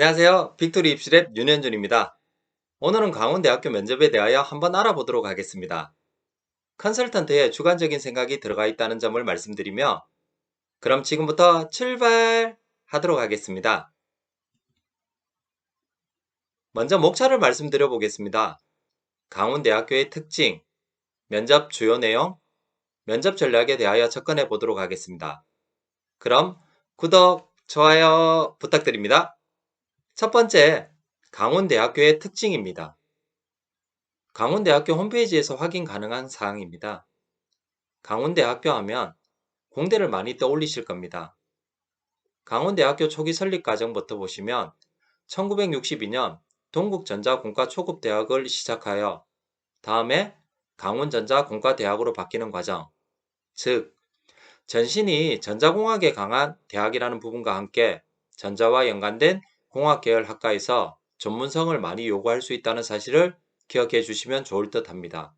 안녕하세요. 빅토리 입시랩 윤현준입니다. 오늘은 강원대학교 면접에 대하여 한번 알아보도록 하겠습니다. 컨설턴트의 주관적인 생각이 들어가 있다는 점을 말씀드리며 그럼 지금부터 출발 하도록 하겠습니다. 먼저 목차를 말씀드려 보겠습니다. 강원대학교의 특징, 면접 주요 내용, 면접 전략에 대하여 접근해 보도록 하겠습니다. 그럼 구독, 좋아요 부탁드립니다. 첫 번째, 강원대학교의 특징입니다. 강원대학교 홈페이지에서 확인 가능한 사항입니다. 강원대학교 하면 공대를 많이 떠올리실 겁니다. 강원대학교 초기 설립 과정부터 보시면 1962년 동국전자공과 초급대학을 시작하여 다음에 강원전자공과대학으로 바뀌는 과정, 즉 전신이 전자공학에 강한 대학이라는 부분과 함께 전자와 연관된 공학계열 학과에서 전문성을 많이 요구할 수 있다는 사실을 기억해 주시면 좋을 듯 합니다.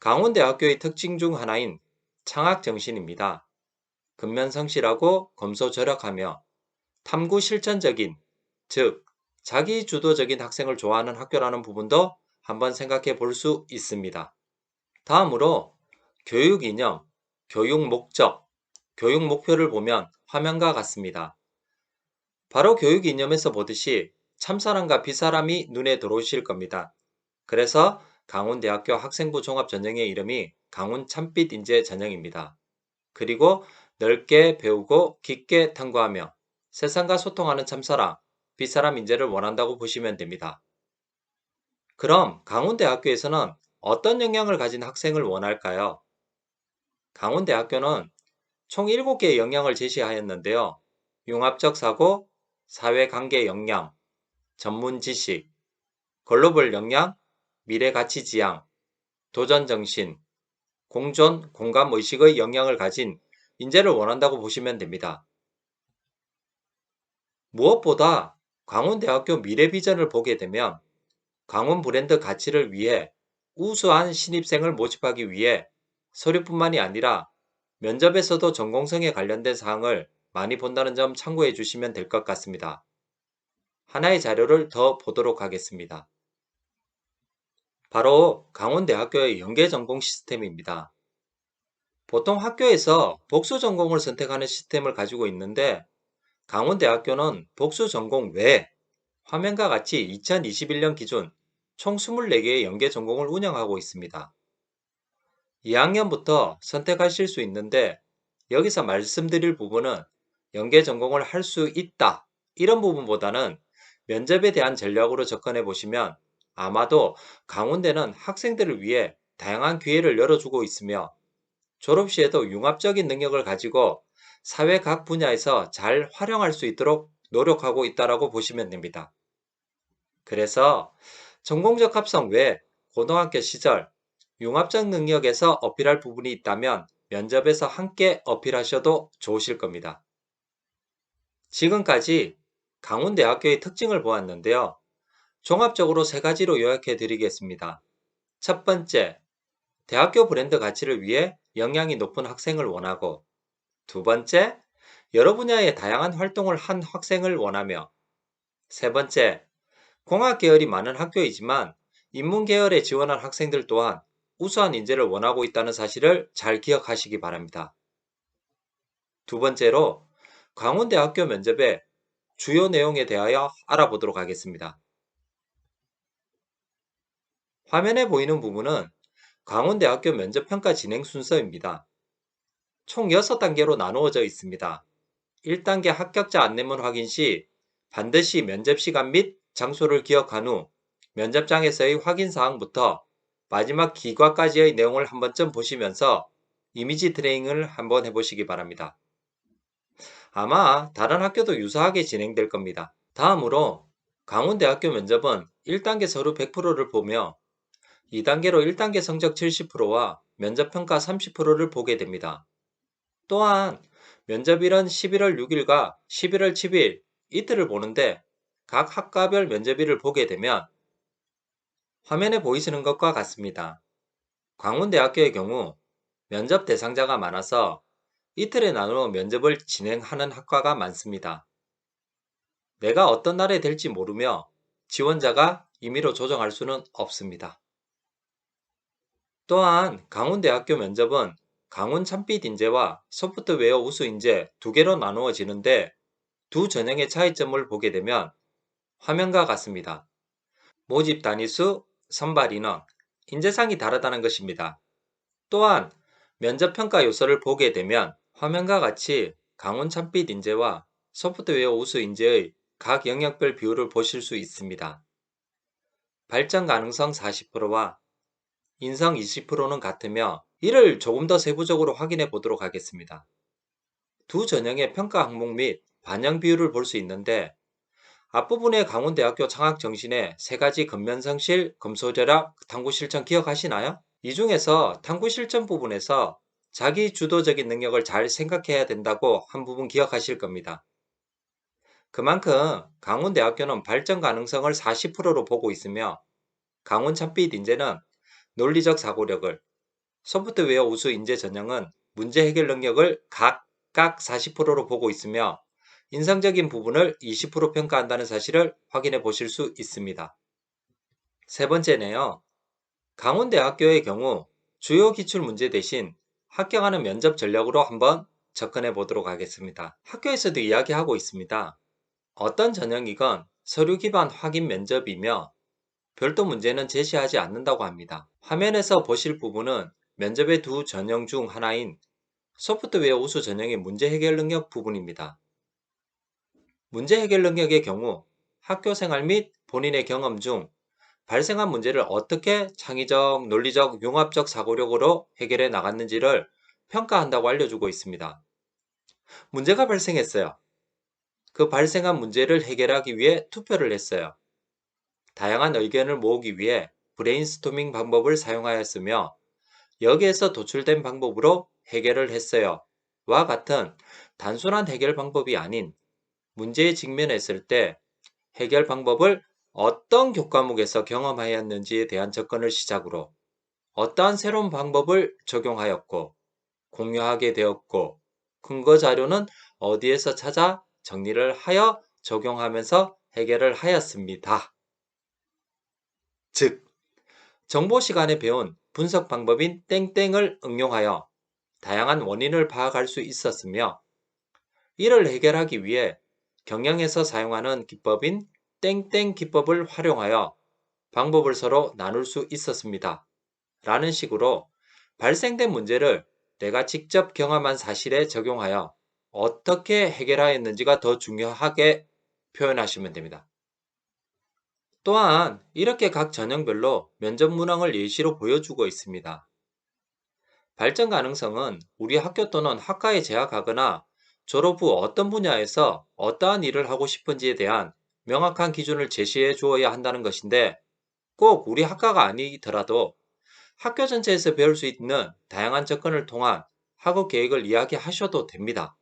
강원대학교의 특징 중 하나인 창학 정신입니다. 근면성실하고 검소절약하며 탐구 실천적인, 즉 자기 주도적인 학생을 좋아하는 학교라는 부분도 한번 생각해 볼 수 있습니다. 다음으로 교육 이념, 교육 목적, 교육 목표를 보면 화면과 같습니다. 바로 교육 이념에서 보듯이 참사람과 비사람이 눈에 들어오실 겁니다. 그래서 강원대학교 학생부 종합전형의 이름이 강원 참빛 인재 전형입니다. 그리고 넓게 배우고 깊게 탐구하며 세상과 소통하는 참사람, 비사람 인재를 원한다고 보시면 됩니다. 그럼 강원대학교에서는 어떤 역량을 가진 학생을 원할까요? 강원대학교는 총 7개의 역량을 제시하였는데요. 융합적 사고, 사회관계 역량, 전문 지식, 글로벌 역량, 미래 가치 지향, 도전 정신, 공존, 공감 의식의 역량을 가진 인재를 원한다고 보시면 됩니다. 무엇보다 강원대학교 미래 비전을 보게 되면 강원 브랜드 가치를 위해 우수한 신입생을 모집하기 위해 서류뿐만이 아니라 면접에서도 전공성에 관련된 사항을 많이 본다는 점 참고해 주시면 될 것 같습니다. 하나의 자료를 더 보도록 하겠습니다. 바로 강원대학교의 연계 전공 시스템입니다. 보통 학교에서 복수 전공을 선택하는 시스템을 가지고 있는데 강원대학교는 복수 전공 외에 화면과 같이 2021년 기준 총 24개의 연계 전공을 운영하고 있습니다. 2학년부터 선택하실 수 있는데 여기서 말씀드릴 부분은 연계 전공을 할 수 있다 이런 부분보다는 면접에 대한 전략으로 접근해 보시면 아마도 강원대는 학생들을 위해 다양한 기회를 열어주고 있으며 졸업 시에도 융합적인 능력을 가지고 사회 각 분야에서 잘 활용할 수 있도록 노력하고 있다라고 보시면 됩니다. 그래서 전공적 합성 외 고등학교 시절 융합적 능력에서 어필할 부분이 있다면 면접에서 함께 어필하셔도 좋으실 겁니다. 지금까지 강원대학교의 특징을 보았는데요. 종합적으로 세 가지로 요약해 드리겠습니다. 첫 번째, 대학교 브랜드 가치를 위해 역량이 높은 학생을 원하고, 두 번째, 여러 분야의 다양한 활동을 한 학생을 원하며, 세 번째, 공학 계열이 많은 학교이지만 인문 계열에 지원한 학생들 또한 우수한 인재를 원하고 있다는 사실을 잘 기억하시기 바랍니다. 두 번째로 강원대학교 면접의 주요 내용에 대하여 알아보도록 하겠습니다. 화면에 보이는 부분은 강원대학교 면접평가 진행 순서입니다. 총 6단계로 나누어져 있습니다. 1단계 합격자 안내문 확인 시 반드시 면접 시간 및 장소를 기억한 후 면접장에서의 확인 사항부터 마지막 기과까지의 내용을 한 번쯤 보시면서 이미지 트레이닝을 한번 해보시기 바랍니다. 아마 다른 학교도 유사하게 진행될 겁니다. 다음으로 강원대학교 면접은 1단계 서류 100%를 보며 2단계로 1단계 성적 70%와 면접평가 30%를 보게 됩니다. 또한 면접일은 11월 6일과 11월 10일 이틀을 보는데 각 학과별 면접일을 보게 되면 화면에 보이시는 것과 같습니다. 광운대학교의 경우 면접 대상자가 많아서 이틀에 나누어 면접을 진행하는 학과가 많습니다. 내가 어떤 날에 될지 모르며 지원자가 임의로 조정할 수는 없습니다. 또한 강원대학교 면접은 강원 참빛 인재와 소프트웨어 우수 인재 두 개로 나누어지는데 두 전형의 차이점을 보게 되면 화면과 같습니다. 모집 단위수, 선발 인원, 인재상이 다르다는 것입니다. 또한 면접 평가 요소를 보게 되면 화면과 같이 강원 참빛 인재와 소프트웨어 우수 인재의 각 영역별 비율을 보실 수 있습니다. 발전 가능성 40%와 인성 20%는 같으며 이를 조금 더 세부적으로 확인해 보도록 하겠습니다. 두 전형의 평가 항목 및 반영 비율을 볼 수 있는데 앞부분의 강원대학교 창학 정신의 세 가지 근면성실, 검소절약, 탐구 실천 기억하시나요? 이 중에서 탐구 실천 부분에서 자기 주도적인 능력을 잘 생각해야 된다고 한 부분 기억하실 겁니다. 그만큼 강원대학교는 발전 가능성을 40%로 보고 있으며 강원 참빛 인재는 논리적 사고력을, 소프트웨어 우수 인재 전형은 문제 해결 능력을 각각 40%로 보고 있으며 인상적인 부분을 20% 평가한다는 사실을 확인해 보실 수 있습니다. 세 번째네요. 강원대학교의 경우 주요 기출 문제 대신 합격하는 면접 전략으로 한번 접근해 보도록 하겠습니다. 학교에서도 이야기하고 있습니다. 어떤 전형이건 서류 기반 확인 면접이며 별도 문제는 제시하지 않는다고 합니다. 화면에서 보실 부분은 면접의 두 전형 중 하나인 소프트웨어 우수 전형의 문제 해결 능력 부분입니다. 문제 해결 능력의 경우 학교 생활 및 본인의 경험 중 발생한 문제를 어떻게 창의적, 논리적, 융합적 사고력으로 해결해 나갔는지를 평가한다고 알려주고 있습니다. 문제가 발생했어요. 그 발생한 문제를 해결하기 위해 투표를 했어요. 다양한 의견을 모으기 위해 브레인스토밍 방법을 사용하였으며 여기에서 도출된 방법으로 해결을 했어요. 와 같은 단순한 해결 방법이 아닌 문제에 직면했을 때 해결 방법을 어떤 교과목에서 경험하였는지에 대한 접근을 시작으로 어떠한 새로운 방법을 적용하였고 공유하게 되었고 근거 자료는 어디에서 찾아 정리를 하여 적용하면서 해결을 하였습니다. 즉, 정보 시간에 배운 분석 방법인 땡땡을 응용하여 다양한 원인을 파악할 수 있었으며 이를 해결하기 위해 경영에서 사용하는 기법인 땡땡 기법을 활용하여 방법을 서로 나눌 수 있었습니다. 라는 식으로 발생된 문제를 내가 직접 경험한 사실에 적용하여 어떻게 해결하였는지가 더 중요하게 표현하시면 됩니다. 또한 이렇게 각 전형별로 면접 문항을 예시로 보여주고 있습니다. 발전 가능성은 우리 학교 또는 학과에 재학하거나 졸업 후 어떤 분야에서 어떠한 일을 하고 싶은지에 대한 명확한 기준을 제시해 주어야 한다는 것인데 꼭 우리 학과가 아니더라도 학교 전체에서 배울 수 있는 다양한 접근을 통한 학업 계획을 이야기하셔도 됩니다.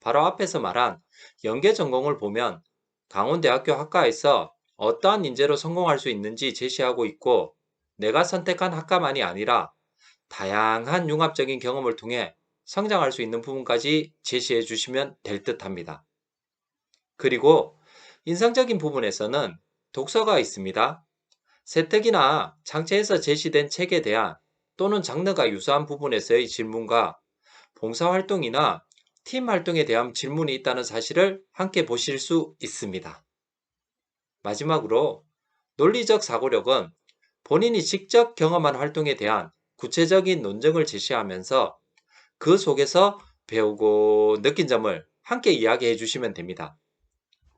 바로 앞에서 말한 연계 전공을 보면 강원대학교 학과에서 어떠한 인재로 성공할 수 있는지 제시하고 있고 내가 선택한 학과만이 아니라 다양한 융합적인 경험을 통해 성장할 수 있는 부분까지 제시해 주시면 될 듯 합니다. 그리고 인상적인 부분에서는 독서가 있습니다. 세특이나 창체에서 제시된 책에 대한 또는 장르가 유사한 부분에서의 질문과 봉사활동이나 팀 활동에 대한 질문이 있다는 사실을 함께 보실 수 있습니다. 마지막으로 논리적 사고력은 본인이 직접 경험한 활동에 대한 구체적인 논증을 제시하면서 그 속에서 배우고 느낀 점을 함께 이야기해 주시면 됩니다.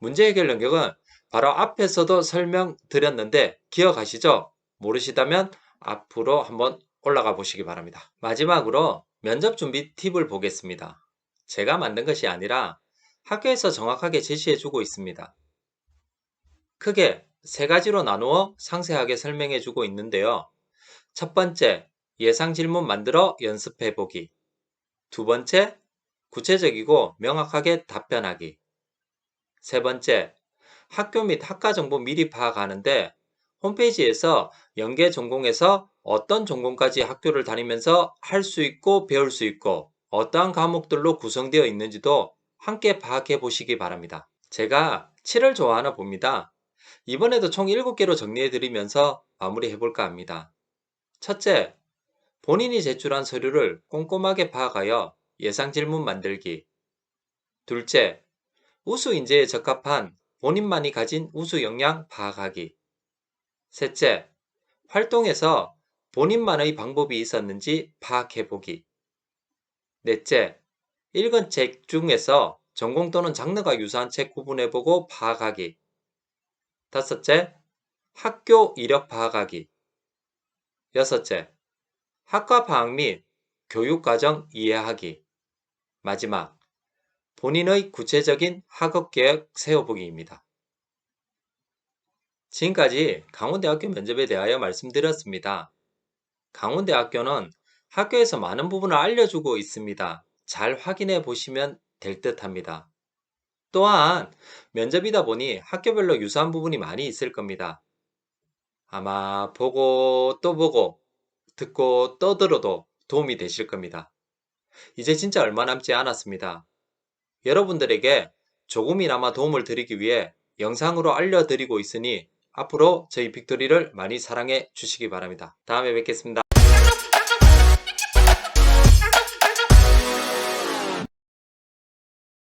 문제 해결 능력은 바로 앞에서도 설명드렸는데 기억하시죠? 모르시다면 앞으로 한번 올라가 보시기 바랍니다. 마지막으로 면접 준비 팁을 보겠습니다. 제가 만든 것이 아니라 학교에서 정확하게 제시해 주고 있습니다. 크게 세 가지로 나누어 상세하게 설명해 주고 있는데요. 첫 번째, 예상 질문 만들어 연습해 보기. 두 번째, 구체적이고 명확하게 답변하기. 세 번째, 학교 및 학과 정보 미리 파악하는데 홈페이지에서 연계 전공에서 어떤 전공까지 학교를 다니면서 할 수 있고 배울 수 있고 어떠한 과목들로 구성되어 있는지도 함께 파악해 보시기 바랍니다. 제가 7을 좋아하나 봅니다. 이번에도 총 7개로 정리해 드리면서 마무리해 볼까 합니다. 첫째, 본인이 제출한 서류를 꼼꼼하게 파악하여 예상 질문 만들기. 둘째, 우수 인재에 적합한 본인만이 가진 우수 역량 파악하기. 셋째, 활동에서 본인만의 방법이 있었는지 파악해보기. 넷째, 읽은 책 중에서 전공 또는 장르가 유사한 책 구분해보고 파악하기. 다섯째, 학교 이력 파악하기. 여섯째, 학과 방학 및 교육과정 이해하기. 마지막, 본인의 구체적인 학업 계획 세워보기입니다. 지금까지 강원대학교 면접에 대하여 말씀드렸습니다. 강원대학교는 학교에서 많은 부분을 알려주고 있습니다. 잘 확인해 보시면 될 듯 합니다. 또한 면접이다 보니 학교별로 유사한 부분이 많이 있을 겁니다. 아마 보고 또 보고 듣고 또 들어도 도움이 되실 겁니다. 이제 진짜 얼마 남지 않았습니다. 여러분들에게 조금이나마 도움을 드리기 위해 영상으로 알려드리고 있으니 앞으로 저희 빅토리를 많이 사랑해 주시기 바랍니다. 다음에 뵙겠습니다.